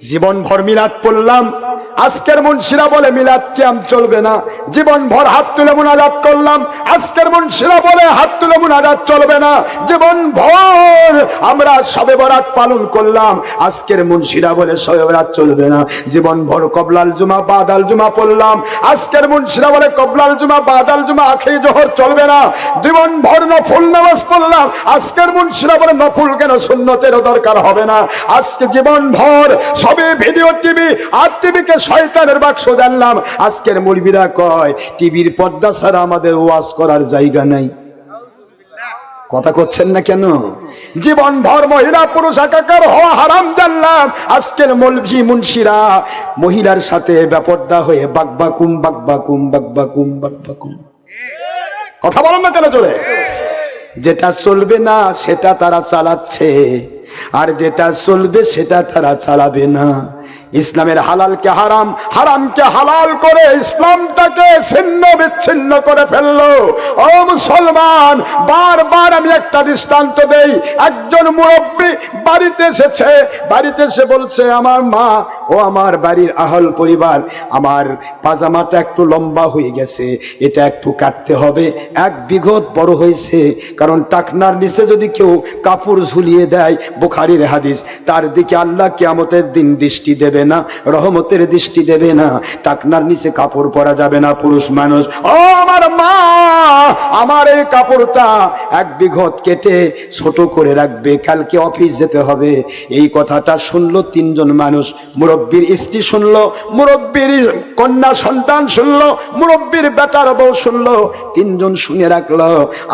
জীবন ভর মিলাদ পড়লাম। আজকের মুন্সিরা বলে মিলাদ কিয়াম চলবে না। জীবন ভর হাত তুলে মুনাজাত করলাম। আজকের মুন্সিরা বলে হাত তুলে মুনাজাত চলবে না। জীবন ভর আমরা সবে বরাত পালন করলাম। আজকের মুন্সিরা বলে সবে বরাত চলবে না। জীবন ভর কবলাল জুমা, বাদাল জুমা পড়লাম। আজকের মুন্সিরা বলে কবলাল জুমা, বাদাল জুমা আখেরি জোহর চলবে না। জীবন ভর নফুল নামাজ পড়লাম। আজকের মুন্সিরা বলে নফুল কেন সুন্নতেরও দরকার হবে না। আজকে জীবন ভর সবে ভিডিও, টিভি, আর টিভিকে শয়তানের বাক্স জানলাম। আজকের মুরবিরা কয়, টিভির পর্দা ছাড়া আমাদের ওয়াজ করার জায়গা নাই। কথা করছেন না কেন? জীবন ভর মহিলা পুরুষ, একাকার হওয়া হারাম জানলাম। আজকের মলভি মুন্সিরা মহিলার সাথে ব্যাপরদা হয়ে বাকবাকুম বাকবাকুম বাকবাকুম বাকবাকুম কথা বলেন না কেন চলে যেটা চলবে না, সেটা তারা চালাচ্ছে। আর যেটা চলবে, সেটা তারা চালাবে না। ইসলামের হালালকে হারাম, হারামকে হালাল করে ইসলামটাকে ছিন্ন বিচ্ছিন্ন করে ফেলল। ও মুসলমান, বারবার আমি একটা দৃষ্টান্ত দেই। একজন মুরব্বী বাড়িতে এসেছে, বাড়িতে এসে বলছে, আমার মা ও আমার বাড়ির আহল পরিবার, আমার পাজামাটা একটু লম্বা হয়ে গেছে, এটা একটু কাটতে হবে। এক বিঘত বড় হয়েছে, কারণ টাকনার নিচে যদি কেউ কাপড় ঝুলিয়ে দেয়, বুখারির হাদিস, তার দিকে আল্লাহ কিয়ামতের দিন দৃষ্টি দেবে না, রহমতের দৃষ্টি দেবে না, টাকনার নিচে কাপড় পরা যাবে না, পুরুষ মানুষ। ও আমার মা! আমার এই কাপড়টা এক বিঘত কেটে ছোট করে রাখবে। কালকে অফিস যেতে হবে। এই কথাটা শুনলো তিনজন মানুষ। মুরব্বীর স্ত্রী শুনলো, মুরব্বীর কন্যা সন্তান শুনলো, মুরব্বীর বেটার বউ শুনলো। তিনজন শুনে রাখল।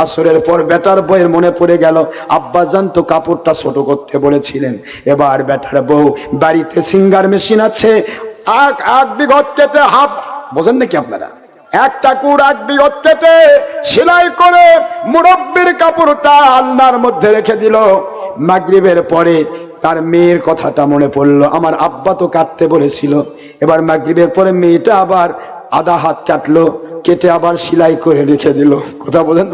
আসরের পর বেটার বউয়ের মনে পড়ে গেল আব্বা জান তো কাপড়টা ছোট করতে বলেছিলেন। এবার বেটার বউ বাড়িতে সিঙ্গার মেশিন আছে। এক এক বিঘত কেটে হাফ, বোঝেন নাকি আপনারা? একটা এক বিঘত কেটে সেলাই করে মুরব্বীর কাপড়টা আলনার মধ্যে রেখে দিল। মাগরিবের পরে তার মেয়ের কথাটা মনে পড়ল। আমার আব্বা তো কাটতে বলেছিল। এবার মাগরিবের পরে মেয়েটা আবার আধা হাত কাটলো, কেটে আবার সেলাই করে রেখে দিল। কথা না বুঝেন?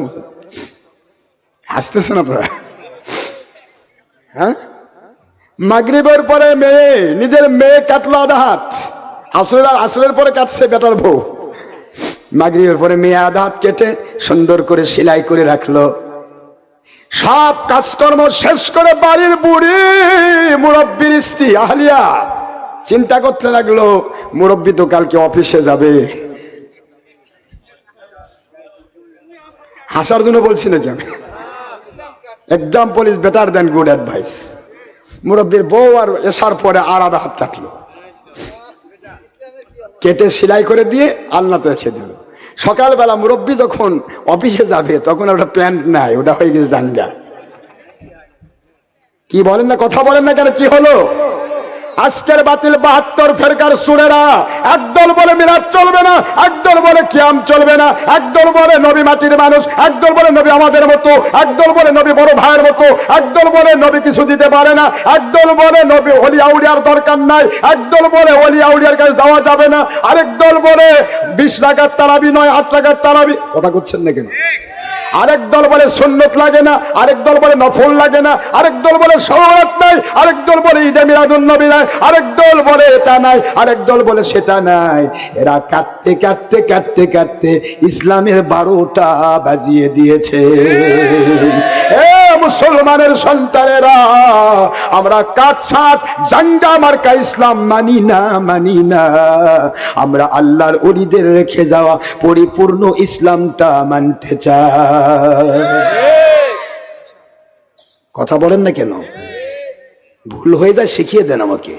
হাসতেছেন আপনারা? হ্যাঁ? মাগরিবের পরে মেয়ে, নিজের মেয়ে কাটলো আধা হাত। আসরের আসলের পরে কাটছে বেটার বউ। মাগরিবের পরে মেয়ে আধা কেটে সুন্দর করে সেলাই করে রাখল। সব কাজকর্ম শেষ করে বাড়ির বুড়ি মুরব্বীর স্ত্রী আহলিয়া চিন্তা করতে লাগল, মুরব্বী তো কালকে অফিসে যাবে। হাসার জন্য বলছি নাকি আমি? Example is better than good advice মুরব্বীর বউ আর এসার পরে আর আধা হাত কাটলো কেটে সেলাই করে দিয়ে আলনাতে রেখে দিল। সকালবেলা মুরব্বী যখন অফিসে যাবে, তখন ওটা প্যান্ট নাই, ওটা হয়ে গেছে জাঙ্গা। কি বলেন না, কথা বলেন না কেন, কি হলো? আজকের বাতিল বাহাত্তর ফেরকার সুরেরা, একদল বলে মিলাদ চলবে না, একদল বলে কিয়াম চলবে না, একদল বলে নবী মাটির মানুষ, একদল বলে নবী আমাদের মতো, একদল বলে নবী বড় ভাইয়ের মতো, একদল বলে নবী কিছু দিতে পারে না, একদল বলে নবী অলি আউলিয়ার দরকার নাই, একদল বলে অলি আউলিয়ার কাছে যাওয়া যাবে না, আরেক দল বলে বিশ টাকার তারাবি নয়, আট টাকার তারাবি। কথা করছেন না কেন? আরেক দল বলে সুন্নত লাগে না, আরেক দল বলে নফল লাগে না, আরেক দল বলে সহরত নাই, আরেক দল বলে ঈদে মিলাদুন নবী নাই, আরেক দল বলে এটা নাই, আরেক দল বলে সেটা নাই। এরা কাটতে কাটতে কাটতে কাটতে ইসলামের বারোটা বাজিয়ে দিয়েছে। এ মুসলমানের সন্তানেরা, আমরা কাছাত জাঙ্গা মার্কা ইসলাম মানি না মানি না। আমরা আল্লাহর অরিদের রেখে যাওয়া পরিপূর্ণ ইসলামটা মানতে চাই। কথা বলেন না কেন? ভুল হয়ে যায়, শিখিয়ে দেন আমাকে।